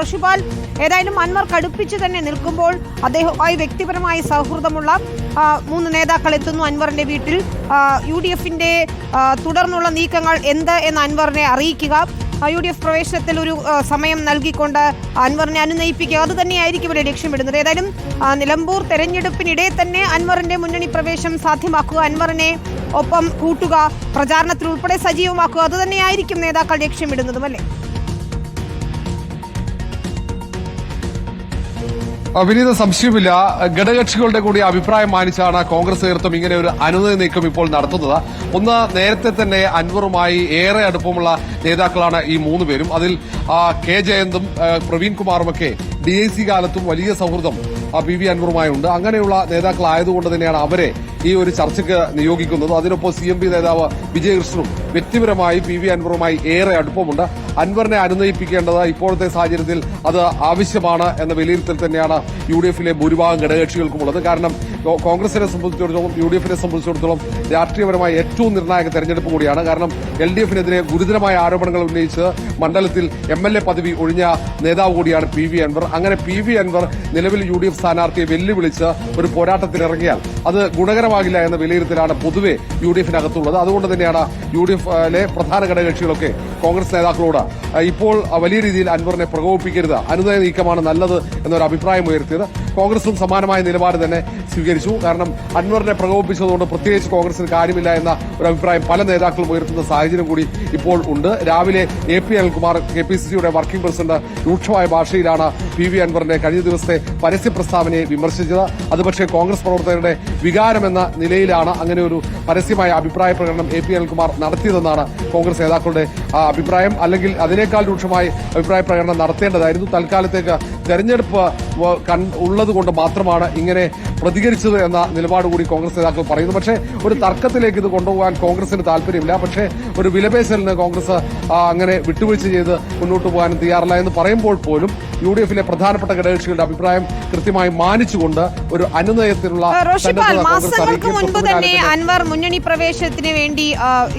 റഷിപാൽ ഏതായാലും അൻവർ കടുപ്പിച്ച് തന്നെ നിൽക്കുമ്പോൾ അദ്ദേഹവുമായി വ്യക്തിപരമായ സൗഹൃദമുള്ള മൂന്ന് നേതാക്കൾ എത്തുന്നു അൻവറിന്റെ വീട്ടിൽ. യു ഡി എഫിന്റെ തുടർന്നുള്ള നീക്കങ്ങൾ എന്ത് എന്ന് അൻവറിനെ അറിയിക്കുക. യു ഡി എഫ് പ്രവേശനത്തിൽ ഒരു സമയം നൽകിക്കൊണ്ട് അൻവറിനെ അനുനയിപ്പിക്കുക. അത് തന്നെയായിരിക്കും ഇവിടെ ലക്ഷ്യമിടുന്നത് ഏതായാലും നിലമ്പൂർ തെരഞ്ഞെടുപ്പിനിടെ തന്നെ അൻവറിന്റെ മുന്നണി പ്രവേശം സാധ്യമാക്കുക അൻവറിനെ ഒപ്പം കൂട്ടുക പ്രചാരണത്തിൽ ഉൾപ്പെടെ സജീവമാക്കുക. അത് തന്നെയായിരിക്കും നേതാക്കൾ ലക്ഷ്യമിടുന്നതും അല്ലേ? വിനീത സംശയമില്ല. ഘടകകക്ഷികളുടെ കൂടി അഭിപ്രായം മാനിച്ചാണ് കോൺഗ്രസ് നേതൃത്വം ഇങ്ങനെ ഒരു അനുമതി നീക്കം ഇപ്പോൾ നടത്തുന്നത്. ഒന്ന് നേരത്തെ തന്നെ അൻവറുമായി ഏറെ അടുപ്പമുള്ള നേതാക്കളാണ് ഈ മൂന്ന് പേരും. അതിൽ കെ ജയന്തും പ്രവീൺ കുമാറുമൊക്കെ ഡി ഐ സി കാലത്തും വലിയ സൗഹൃദം ബി വി അൻവറുമായി ഉണ്ട് അങ്ങനെയുള്ള നേതാക്കളായതുകൊണ്ട് തന്നെയാണ് അവരെ ഈ ഒരു ചർച്ചയ്ക്ക് നിയോഗിക്കുന്നത്. അതിനൊപ്പം സി എം പി നേതാവ് വിജയകൃഷ്ണനും വ്യക്തിപരമായി പി വി അൻവറുമായി ഏറെ അടുപ്പമുണ്ട്. അൻവറിനെ അനുനയിപ്പിക്കേണ്ടത് ഇപ്പോഴത്തെ സാഹചര്യത്തിൽ അത് ആവശ്യമാണ് എന്ന വിലയിരുത്തൽ തന്നെയാണ് യു ഡി എഫിലെ ഭൂരിഭാഗം ഘടകകക്ഷികൾക്കുമുള്ളത് കാരണം കോൺഗ്രസിനെ സംബന്ധിച്ചിടത്തോളം യു ഡി എഫിനെ സംബന്ധിച്ചിടത്തോളം രാഷ്ട്രീയപരമായ ഏറ്റവും നിർണായക തെരഞ്ഞെടുപ്പ് കൂടിയാണ്. കാരണം എൽ ഡി എഫിനെതിരെ ഗുരുതരമായ ആരോപണങ്ങൾ ഉന്നയിച്ച് മണ്ഡലത്തിൽ എം എൽ എ പദവി ഒഴിഞ്ഞ നേതാവ് കൂടിയാണ് പി വി അൻവർ. അങ്ങനെ പി വി അൻവർ നിലവിൽ യു ഡി എഫ് സ്ഥാനാർത്ഥിയെ വെല്ലുവിളിച്ച് ഒരു പോരാട്ടത്തിനിറങ്ങിയാൽ അത് ഗുണകരമാകില്ല എന്ന വിലയിരുത്തലാണ് പൊതുവെ യു ഡി എഫിനകത്തുള്ളത് അതുകൊണ്ട് തന്നെയാണ് യു ഡി എഫിലെ പ്രധാന ഘടകകക്ഷികളൊക്കെ കോൺഗ്രസ് നേതാക്കളോട് ഇപ്പോൾ വലിയ രീതിയിൽ അൻവറിനെ പ്രകോപിപ്പിക്കരുത്. അനുദയ നീക്കമാണ് നല്ലത് എന്നൊരു അഭിപ്രായം ഉയർത്തിയത്. കോൺഗ്രസും സമാനമായ നിലപാട് തന്നെ സ്വീകരിച്ചു. കാരണം അൻവറിനെ പ്രകോപിപ്പിച്ചതുകൊണ്ട് പ്രത്യേകിച്ച് കോൺഗ്രസിന് കാര്യമില്ല എന്ന ഒരു അഭിപ്രായം പല നേതാക്കളും ഉയർത്തുന്ന സാഹചര്യം കൂടി ഇപ്പോൾ ഉണ്ട്. രാവിലെ A P Anilkumar K P C സിയുടെ വർക്കിംഗ് പ്രസിഡന്റ് രൂക്ഷമായ ഭാഷയിലാണ് പി വി അൻവറിന്റെ കഴിഞ്ഞ ദിവസത്തെ പരസ്യ പ്രസ്താവനയെ വിമർശിച്ചത്. അത് പക്ഷേ കോൺഗ്രസ് പ്രവർത്തകരുടെ വികാരമെന്ന നിലയിലാണ് അങ്ങനെ ഒരു പരസ്യമായ അഭിപ്രായ പ്രകടനം എ പി അനിൽകുമാർ നടത്തിയതെന്നാണ് കോൺഗ്രസ് നേതാക്കളുടെ അഭിപ്രായം. അല്ലെങ്കിൽ അതിനേക്കാൾ രൂക്ഷമായി അഭിപ്രായ പ്രകടനം നടത്തേണ്ടതായിരുന്നു. തൽക്കാലത്തേക്ക് തെരഞ്ഞെടുപ്പ് ഉള്ളത് കൊണ്ട് മാത്രമാണ് ഇങ്ങനെ പ്രതികരിച്ചത് എന്ന നിലപാട് കൂടി കോൺഗ്രസ് നേതാക്കൾ പറയുന്നു. പക്ഷേ ഒരു തർക്കത്തിലേക്ക് ഇത് കൊണ്ടുപോകാൻ കോൺഗ്രസിന് താല്പര്യമില്ല. പക്ഷേ ഒരു വിലപേശലിന് കോൺഗ്രസ് അങ്ങനെ വിട്ടുവീഴ്ച ചെയ്ത് മുന്നോട്ട് പോകാനും തയ്യാറല്ല എന്ന് പറയുമ്പോൾ പോലും യു ഡി എഫിലെ പ്രധാനപ്പെട്ട ഘടകകക്ഷികളുടെ അഭിപ്രായം കൃത്യമായി മാനിച്ചുകൊണ്ട് ഒരു അനുനയത്തിനുള്ള സന്നദ്ധത മാസങ്ങൾക്ക് മുൻപ് തന്നെ അൻവർ മുന്നണി പ്രവേശനത്തിന് വേണ്ടി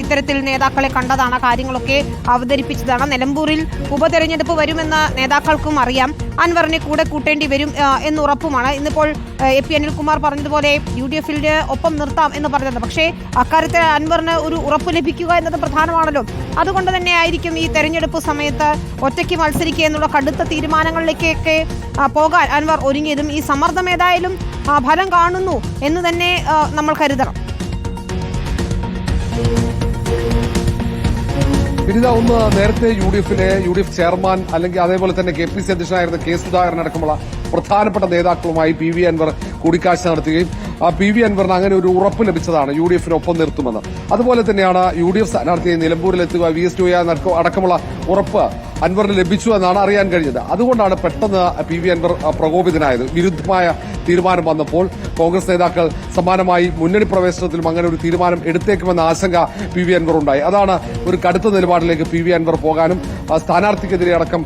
ഇത്തരത്തിൽ നേതാക്കളെ കണ്ടതാണ്. കാര്യങ്ങളൊക്കെ അവതരിപ്പിച്ചതാണ്. നിലമ്പൂരിൽ ഉപതെരഞ്ഞെടുപ്പ് വരുമെന്ന് നേതാക്കൾക്കും അറിയാം. അൻവറിനെ കൂടെ കൂട്ടേണ്ടി വരും എന്നുറപ്പുമാണ് എന്ന് ഉറപ്പുമാണ്. ഇന്നിപ്പോൾ എ പി അനിൽകുമാർ പറഞ്ഞതുപോലെ യു ഡി എഫിൽ ഒപ്പം നിർത്താം എന്ന് പറഞ്ഞത്. പക്ഷേ അക്കാര്യത്തിൽ അൻവറിന് ഒരു ഉറപ്പ് ലഭിക്കുക എന്നത് പ്രധാനമാണല്ലോ. അതുകൊണ്ട് തന്നെ ആയിരിക്കും ഈ തെരഞ്ഞെടുപ്പ് സമയത്ത് ഒറ്റയ്ക്ക് മത്സരിക്കുക എന്നുള്ള കടുത്ത തീരുമാനങ്ങളിലേക്കൊക്കെ പോകാൻ അൻവർ ഒരുങ്ങിയതും ഈ സമ്മർദ്ദം ഏതായാലും ഫലം കാണുന്നു എന്ന് തന്നെ നമ്മൾ കരുതണം. വിനിത ഒന്ന് നേരത്തെ യു ഡി എഫിലെ യു ഡി എഫ് ചെയർമാൻ അല്ലെങ്കിൽ അതേപോലെ തന്നെ കെ പി സി അധ്യക്ഷനായിരുന്ന കെ സുധാകരൻ അടക്കമുള്ള പ്രധാനപ്പെട്ട നേതാക്കളുമായി പി വി അൻവർ കൂടിക്കാഴ്ച നടത്തുകയും പി വി അൻവറിന് അങ്ങനെ ഒരു ഉറപ്പ് ലഭിച്ചതാണ് യു ഡി എഫിനൊപ്പം നിർത്തുമെന്ന്. അതുപോലെ തന്നെയാണ് യു ഡി എഫ് സ്ഥാനാർത്ഥിയെ നിലമ്പൂരിലെത്തുക വി എസ് ടു അടക്കമുള്ള ഉറപ്പ് അൻവറിന് ലഭിച്ചു എന്നാണ് അറിയാൻ കഴിഞ്ഞത്. അതുകൊണ്ടാണ് പെട്ടെന്ന് പി വി അൻവർ പ്രകോപിതനായത്. വിരുദ്ധമായ തീരുമാനം വന്നപ്പോൾ കോൺഗ്രസ് നേതാക്കൾ സമാനമായി മുന്നണി പ്രവേശനത്തിലും അങ്ങനെ ഒരു തീരുമാനം എടുത്തേക്കുമെന്ന ആശങ്ക പി വി അൻവർ ഉണ്ടായി. അതാണ് ഒരു കടുത്ത നിലപാടിലേക്ക് പി വി അൻവർ പോകാനും സ്ഥാനാർത്ഥിക്കെതിരെ അടക്കം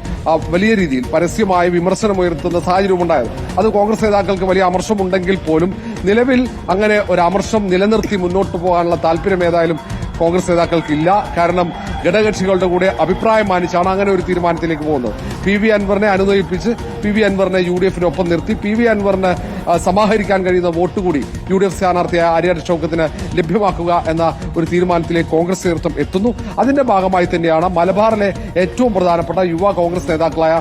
വലിയ രീതിയിൽ പരസ്യമായ വിമർശനം ഉയർത്തുന്ന സാഹചര്യം ഉണ്ടായത്. അത് കോൺഗ്രസ് നേതാക്കൾക്ക് വലിയ അമർഷമുണ്ടെങ്കിൽ പോലും നിലവിൽ അങ്ങനെ ഒരു അമർഷം നിലനിർത്തി മുന്നോട്ട് പോകാനുള്ള താല്പര്യം ഏതായാലും കോൺഗ്രസ് നേതാക്കൾക്കില്ല. കാരണം ഘടകകക്ഷികളുടെ കൂടെ അഭിപ്രായം മാനിച്ചാണ് അങ്ങനെ ഒരു തീരുമാനത്തിലേക്ക് പോകുന്നത്. പി വി അൻവറിനെ അനുനയിപ്പിച്ച് പി വി അൻവറിനെ യു ഡി എഫിനൊപ്പം നിർത്തി പി വി അൻവറിന് സമാഹരിക്കാൻ കഴിയുന്ന വോട്ട് കൂടി യു ഡി എഫ് സ്ഥാനാർത്ഥിയായ ആര്യാട് ഷൌക്കത്തിന് ലഭ്യമാക്കുക എന്ന ഒരു തീരുമാനത്തിലേക്ക് കോൺഗ്രസ് നേതൃത്വം എത്തുന്നു. അതിന്റെ ഭാഗമായി തന്നെയാണ് മലബാറിലെ ഏറ്റവും പ്രധാനപ്പെട്ട യുവ കോൺഗ്രസ് നേതാക്കളായ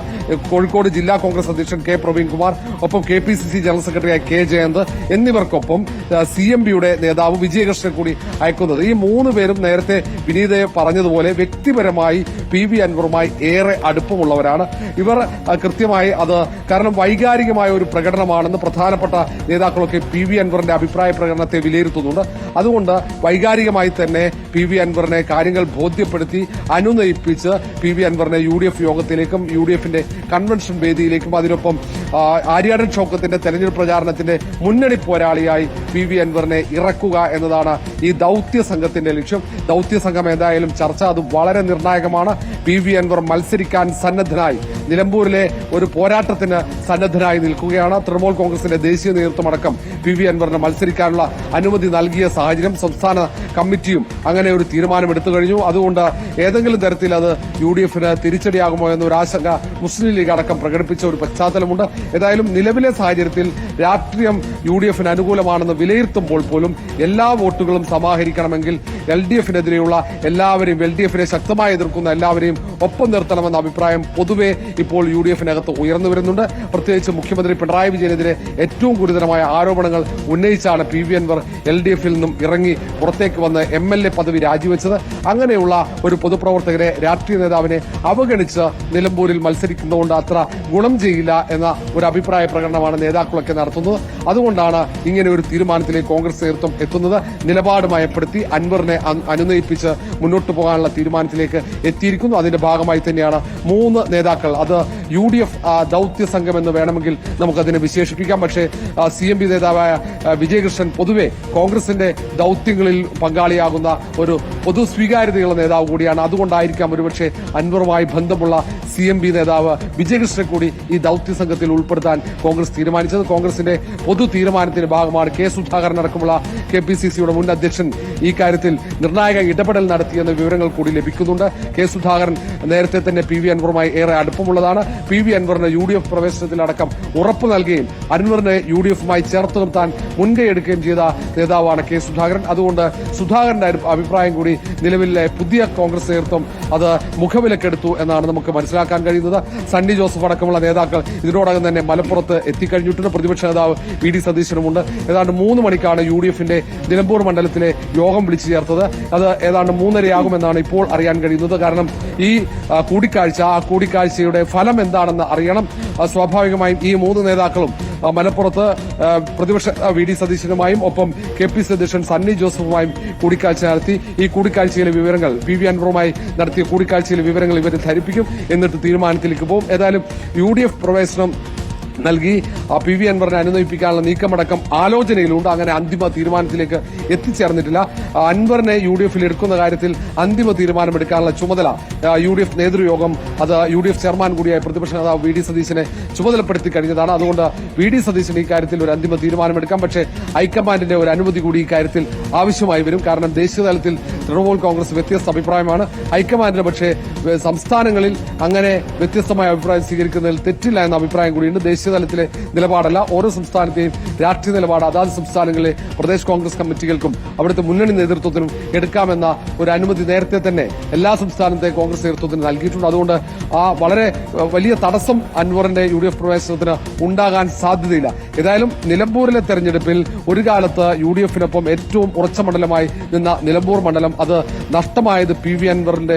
കോഴിക്കോട് ജില്ലാ കോൺഗ്രസ് അധ്യക്ഷൻ കെ പ്രവീൺകുമാർ ഒപ്പം K P C C general സെക്രട്ടറിയായ കെ ജയന്ത് എന്നിവർക്കൊപ്പം സി എം പിയുടെ നേതാവ് വിജയകൃഷ്ണൻ കൂടി അയക്കുന്നത്. ഈ മൂന്ന് പേരും നേരത്തെ വിനീതയെ പറഞ്ഞതുപോലെ വ്യക്തിപരമായി പി വി അൻവറുമായി ഏറെ അടുപ്പമുള്ളവരാണ്. ഇവർ കൃത്യമായി അത് കാരണം വൈകാരികമായ ഒരു പ്രകടനമാണെന്ന് പ്രധാനപ്പെട്ട നേതാക്കളൊക്കെ പി വി അൻവറിന്റെ അഭിപ്രായ പ്രകടനത്തെ വിലയിരുത്തുന്നുണ്ട്. അതുകൊണ്ട് വൈകാരികമായി തന്നെ പി വി അൻവറിനെ കാര്യങ്ങൾ ബോധ്യപ്പെടുത്തി അനുനയിപ്പിച്ച് പി വി അൻവറിനെ യു ഡി എഫ് യോഗത്തിലേക്കും യു ഡി എഫിന്റെ കൺവെൻഷൻ വേദിയിലേക്കും അതിനൊപ്പം ആര്യാടൻ ചോക്കത്തിന്റെ തെരഞ്ഞെടുപ്പ് പ്രചാരണത്തിന്റെ മുന്നണി പോരാളിയായി പി വി അൻവറിനെ ഇറക്കുക എന്നതാണ് ഈ ദൌത്യ സംഘത്തിന്റെ ലക്ഷ്യം. ദൌത്യ സംഘം എന്തായാലും ചർച്ച അത് വളരെ നിർണായകമാണ്. പി വി അൻവർ മത്സരിക്കാൻ സന്നദ്ധനായി. നിലമ്പൂരിലെ ഒരു പോരാട്ടത്തിന് സന്നദ്ധരായി നിൽക്കുകയാണ് തൃണമൂൽ കോൺഗ്രസിന്റെ ദേശീയ നേതൃത്വം അടക്കം. പി വി അൻവറിന് മത്സരിക്കാനുള്ള അനുമതി നൽകിയ സാഹചര്യം സംസ്ഥാന കമ്മിറ്റിയും അങ്ങനെ ഒരു തീരുമാനമെടുത്തു കഴിഞ്ഞു. അതുകൊണ്ട് ഏതെങ്കിലും തരത്തിൽ അത് യു ഡി എഫിന് തിരിച്ചടിയാകുമോ എന്നൊരു ആശങ്ക മുസ്ലിം ലീഗ് അടക്കം പ്രകടിപ്പിച്ച ഒരു പശ്ചാത്തലമുണ്ട്. ഏതായാലും നിലവിലെ സാഹചര്യത്തിൽ രാഷ്ട്രീയം യു ഡി എഫിന് അനുകൂലമാണെന്ന് വിലയിരുത്തുമ്പോൾ പോലും എല്ലാ വോട്ടുകളും സമാഹരിക്കണമെങ്കിൽ എൽ ഡി എഫിനെതിരെയുള്ള എല്ലാവരെയും എൽ ഡി എഫിനെ ശക്തമായി എതിർക്കുന്ന എല്ലാവരെയും ഒപ്പം നിർത്തണമെന്ന അഭിപ്രായം പൊതുവെ ഇപ്പോൾ യു ഡി എഫിനകത്ത് ഉയർന്നു വരുന്നുണ്ട്. പ്രത്യേകിച്ച് മുഖ്യമന്ത്രി പിണറായി വിജയനെതിരെ ഏറ്റവും ഗുരുതരമായ ആരോപണങ്ങൾ ഉന്നയിച്ചാണ് P V Anvar L D എഫിൽ നിന്നും ഇറങ്ങി പുറത്തേക്ക് വന്ന് എം എൽ എ പദവി രാജിവെച്ചത്. അങ്ങനെയുള്ള ഒരു പൊതുപ്രവർത്തകരെ രാഷ്ട്രീയ നേതാവിനെ അവഗണിച്ച് നിലമ്പൂരിൽ മത്സരിക്കുന്നതുകൊണ്ട് അത്ര ഗുണം ചെയ്യില്ല എന്ന ഒരു അഭിപ്രായ പ്രകടനമാണ് നേതാക്കളൊക്കെ നടത്തുന്നത്. അതുകൊണ്ടാണ് ഇങ്ങനെ ഒരു തീരുമാനത്തിലേക്ക് കോൺഗ്രസ് നേതൃത്വം എത്തുന്നത്. നിലപാട് മയപ്പെടുത്തി അൻവറിനെ അനുനയിപ്പിച്ച് മുന്നോട്ട് പോകാനുള്ള തീരുമാനത്തിലേക്ക് എത്തിയിരിക്കുന്നു. അതിന്റെ ഭാഗമായി തന്നെയാണ് മൂന്ന് നേതാക്കൾ അത് യു ഡി എഫ് ദൌത്യ സംഘം എന്ന് വേണമെങ്കിൽ നമുക്കതിനെ വിശേഷിപ്പിക്കാം. പക്ഷേ സി എം പി നേതാവായ വിജയകൃഷ്ണൻ പൊതുവെ കോൺഗ്രസിന്റെ ദൌത്യങ്ങളിൽ പങ്കാളിയാകുന്ന ഒരു പൊതു സ്വീകാര്യതയുള്ള നേതാവ് കൂടിയാണ്. അതുകൊണ്ടായിരിക്കാം ഒരുപക്ഷെ അൻവറുമായി ബന്ധമുള്ള സി എം പി നേതാവ് വിജയകൃഷ്ണൻ കൂടി ഈ ദൗത്യ സംഘത്തിൽ ഉൾപ്പെടുത്താൻ കോൺഗ്രസ് തീരുമാനിച്ചത്. കോൺഗ്രസിന്റെ പൊതു തീരുമാനത്തിന്റെ ഭാഗമാണ് കെ സുധാകരൻ അടക്കമുള്ള കെ പി സി സിയുടെ മുൻ അധ്യക്ഷൻ ഈ കാര്യത്തിൽ നിർണായക ഇടപെടൽ നടത്തിയെന്ന വിവരങ്ങൾ കൂടി ലഭിക്കുന്നുണ്ട്. കെ സുധാകരൻ നേരത്തെ തന്നെ പി വി അൻവറുമായി ഏറെ അടുപ്പമുള്ളതാണ്. പി വി അൻവറിന് യു ഡി എഫ് പ്രവേശനത്തിലടക്കം ഉറപ്പ് നൽകുകയും അൻവറിനെ യു ഡി എഫുമായി ചേർത്ത് നിർത്താൻ മുൻകൈ എടുക്കുകയും ചെയ്ത നേതാവാണ് കെ സുധാകരൻ. അതുകൊണ്ട് സുധാകരന്റെ അഭിപ്രായം കൂടി നിലവിലെ പുതിയ കോൺഗ്രസ് നേതൃത്വം അത് മുഖവിലക്കെടുത്തു എന്നാണ് നമുക്ക് മനസ്സിലാക്കാൻ കഴിയുന്നത്. സണ്ണി ജോസഫ് അടക്കമുള്ള നേതാക്കൾ ഇതിനോടകം തന്നെ മലപ്പുറത്ത് എത്തിക്കഴിഞ്ഞിട്ടുണ്ട് പ്രതിപക്ഷ നേതാവ് വി ഡി സതീശനുമുണ്ട്. ഏതാണ്ട് മൂന്ന് മണിക്കാണ് യു ഡി എഫിന്റെ നിലമ്പൂർ മണ്ഡലത്തിലെ യോഗം വിളിച്ചു ചേർത്തത്. അത് ഏതാണ്ട് മൂന്നരയാകുമെന്നാണ് ഇപ്പോൾ അറിയാൻ കഴിയുന്നത്. കാരണം ഈ കൂടിക്കാഴ്ച ആ കൂടിക്കാഴ്ചയുടെ ഫലം എന്താണെന്ന് അറിയണം. സ്വാഭാവികമായും ഈ മൂന്ന് നേതാക്കളും മലപ്പുറത്ത് പ്രതിപക്ഷ വി ഡി സതീശനുമായും ഒപ്പം കെ പി സി അധ്യക്ഷൻ സണ്ണി ജോസഫുമായും കൂടിക്കാഴ്ച നടത്തി. ഈ കൂടിക്കാഴ്ചയിലെ വിവരങ്ങൾ പി വി അൻവറുമായി നടത്തിയ കൂടിക്കാഴ്ചയിലെ വിവരങ്ങൾ ഇവരെ ധരിപ്പിക്കും. എന്നിട്ട് തീരുമാനത്തിലേക്ക് പോകും. ഏതായാലും യു ഡി എഫ് പ്രവേശനം നൽകി. പി വി അൻവറിനെ അനുനയിപ്പിക്കാനുള്ള നീക്കമടക്കം ആലോചനയിലുണ്ട്. അങ്ങനെ അന്തിമ തീരുമാനത്തിലേക്ക് എത്തിച്ചേർന്നിട്ടില്ല. അൻവറിനെ യു ഡി എഫിൽ എടുക്കുന്ന കാര്യത്തിൽ അന്തിമ തീരുമാനമെടുക്കാനുള്ള ചുമതല യു ഡി എഫ് നേതൃയോഗം അത് യു ഡി എഫ് ചെയർമാൻ കൂടിയായ പ്രതിപക്ഷ നേതാവ് വി ഡി സതീശനെ ചുമതലപ്പെടുത്തി കഴിഞ്ഞതാണ്. അതുകൊണ്ട് വി ഡി ഈ കാര്യത്തിൽ ഒരു അന്തിമ തീരുമാനമെടുക്കാം. പക്ഷേ ഹൈക്കമാൻഡിന്റെ ഒരു അനുമതി കൂടി ഈ കാര്യത്തിൽ ആവശ്യമായി വരും. കാരണം ദേശീയ തലത്തിൽ തൃണമൂൽ കോൺഗ്രസ് വ്യത്യസ്ത അഭിപ്രായമാണ്. ഹൈക്കമാൻഡിന് പക്ഷേ സംസ്ഥാനങ്ങളിൽ അങ്ങനെ വ്യത്യസ്തമായ അഭിപ്രായം സ്വീകരിക്കുന്നതിൽ തെറ്റില്ല എന്ന അഭിപ്രായം കൂടിയുണ്ട്. ദേശീയ തലത്തിലെ നിലപാടല്ല. ഓരോ സംസ്ഥാനത്തെയും രാഷ്ട്രീയ നിലപാട് അതാത് സംസ്ഥാനങ്ങളിലെ പ്രദേശ് കോൺഗ്രസ് കമ്മിറ്റികൾക്കും അവിടുത്തെ മുന്നണി നേതൃത്വത്തിനും എടുക്കാമെന്ന ഒരു അനുമതി നേരത്തെ തന്നെ എല്ലാ സംസ്ഥാനത്തെ കോൺഗ്രസ് നേതൃത്വത്തിന് നൽകിയിട്ടുണ്ട്. അതുകൊണ്ട് ആ വളരെ വലിയ തടസ്സം അൻവറിന്റെ യു ഡി എഫ് പ്രവേശനത്തിന് ഉണ്ടാകാൻ സാധ്യതയില്ല. ഏതായാലും നിലമ്പൂരിലെ തെരഞ്ഞെടുപ്പിൽ ഒരു കാലത്ത് യു ഡി എഫിനൊപ്പം ഏറ്റവും ഉറച്ച മണ്ഡലമായി നിന്ന നിലമ്പൂർ മണ്ഡലം അത് നഷ്ടമായത് പി വി അൻവറിന്റെ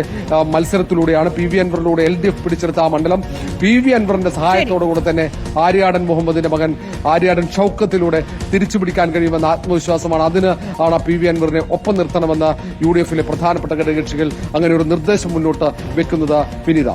മത്സരത്തിലൂടെയാണ്. പി വി അൻവറിലൂടെ എൽ ഡി എഫ് പിടിച്ചെടുത്ത ആ മണ്ഡലം പി വി അൻവറിന്റെ സഹായത്തോടുകൂടെ തന്നെ ആര്യാടൻ മുഹമ്മദിന്റെ മകൻ ആര്യാടൻ ഷൌക്കത്തിലൂടെ തിരിച്ചുപിടിക്കാൻ കഴിയുമെന്ന ആത്മവിശ്വാസമാണ്. അതിന് ആണ് പി വി അൻവറിനെ ഒപ്പം നിർത്തണമെന്ന് യു ഡി എഫിലെ പ്രധാനപ്പെട്ട ഘടകകക്ഷികൾ അങ്ങനെ ഒരു നിർദ്ദേശം മുന്നോട്ട് വെക്കുന്നത് വിനീത